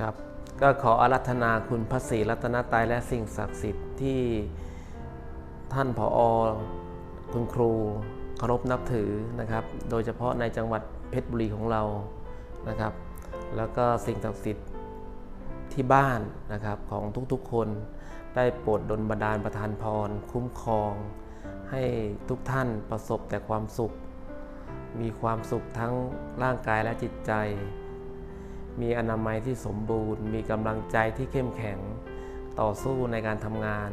ครับ ก็ขออารัธนาคุณพระศรีรัตนตรัยและสิ่งศักดิ์สิทธิ์ที่ท่านผอคุณครูเคารพนับถือนะครับ โดยเฉพาะในจังหวัดเพชรบุรีของเรานะครับ แล้วก็สิ่งศักดิ์สิทธิ์ที่บ้านนะครับของทุกๆคนได้โปรดดลบันดาลประทานพร คุ้มครอง ให้ทุกท่านประสบแต่ความสุข มีความสุขทั้งร่างกายและจิตใจ มีอนามัยที่สมบูรณ์ มีกำลังใจที่เข้มแข็งต่อสู้ในการทำงาน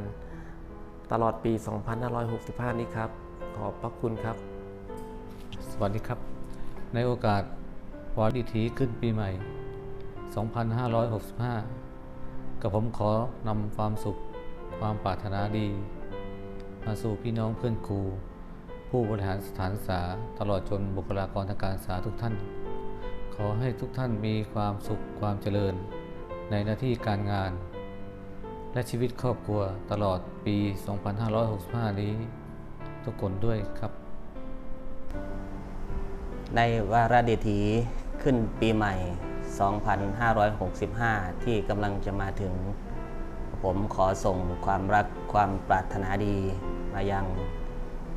ตลอดปี 2565 นี้ครับ ขอบพระคุณครับ สวัสดีครับ ในโอกาสวันดิถีขึ้นปีใหม่ 2565 กับผมขอนำความสุขความปรารถนาดี มาสู่พี่น้องเพื่อนครู ผู้บริหารสถานศึกษาตลอดจนบุคลากรทางการศึกษาทุกท่าน ขอให้ทุกท่านมีความสุขความเจริญ ในหน้าที่การงาน และชีวิตครอบครัวตลอดปี 2565 นี้ ทุกคนด้วยครับ ในวาระดิถีขึ้นปีใหม่ 2565 ที่กำลังจะมาถึง ผมขอส่งความรักความปรารถนาดีมายัง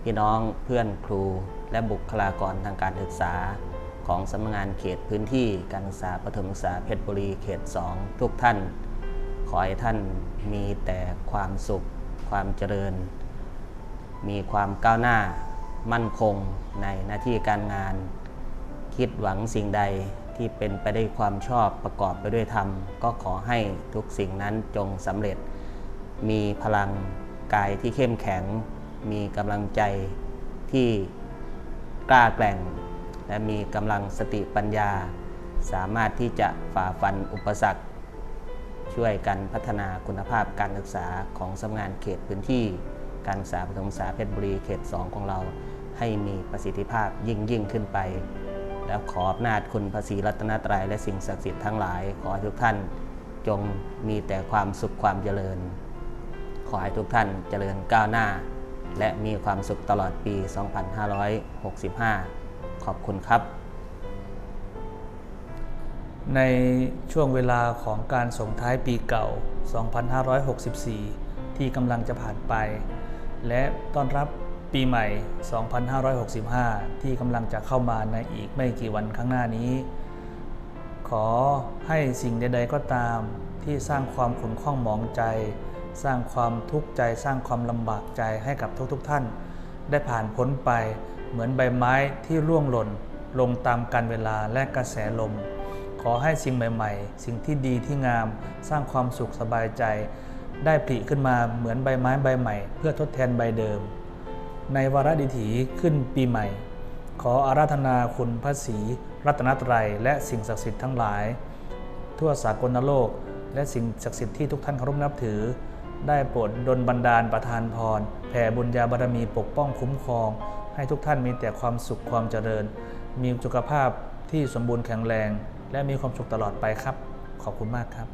พี่น้องเพื่อนครูและบุคลากรทางการศึกษา ของสำนักงานเขตพื้นที่การศึกษาประถมศึกษาเพชรบุรีเขต 2 ทุกท่าน ขอให้ท่านมีแต่ความสุข ความเจริญ มีความก้าวหน้ามั่นคงในหน้าที่การงาน คิดหวังสิ่งใดที่เป็นไปได้วยความชอบประกอบไปด้วยธรรม ก็ขอให้ทุกสิ่งนั้นจงสำเร็จ มีพลังกายที่เข้มแข็ง มีกำลังใจที่กล้าแกร่ง และมีกำลังสติปัญญา สามารถที่จะฝ่าฟันอุปสรรค ช่วยกันพัฒนาคุณภาพการศึกษาของสำนักงานเขตพื้นที่ การศึกษาประถมศึกษาเพชรบุรีเขต 2 ของเรา ให้มีประสิทธิภาพยิ่งยิ่งขึ้นไป แล้วขออำนาจคุณพระศรีรัตนตรัยและสิ่งศักดิ์สิทธิ์ทั้งหลาย ขอให้ทุกท่านจงมีแต่ความสุขความเจริญ ขอให้ทุกท่านเจริญก้าวหน้า และมีความสุขตลอดปี 2565 ขอบคุณครับ ในช่วงเวลาของการส่งท้ายปีเก่า 2564 ที่กำลังจะผ่านไป และต้อนรับปีใหม่ 2565 ที่กำลังจะเข้ามาในอีกไม่กี่วันข้างหน้านี้ ขอให้สิ่งใด ๆ ก็ตามที่สร้างความขุ่นข้องหมองใจ สร้างความทุกข์ใจ สร้างความลำบากใจให้กับทุกๆท่าน ได้ผ่านพ้นไป เหมือนใบไม้ที่ร่วงหล่นลงตามกาลเวลาและกระแสลม ขอให้สิ่งใหม่ๆ สิ่งที่ดีที่งาม สร้างความสุขสบายใจ ได้ผลิขึ้นมาเหมือนใบไม้ใบใหม่ เพื่อทดแทนใบเดิม ในวาระดิถีขึ้นปีใหม่ ขออาราธนาคุณพระศรีรัตนตรัย และสิ่งศักดิ์สิทธิ์ทั้งหลาย ทั่วสากลโลก และสิ่งศักดิ์สิทธิ์ที่ทุกท่านเคารพนับถือ ได้โปรดดลบันดาลประทานพรแผ่บุญญาบารมีปกป้องคุ้มครอง ให้ทุกท่านมีแต่ความสุขความเจริญ มีสุขภาพที่สมบูรณ์แข็งแรง และมีความสุขตลอดไปครับ ขอบคุณมากครับ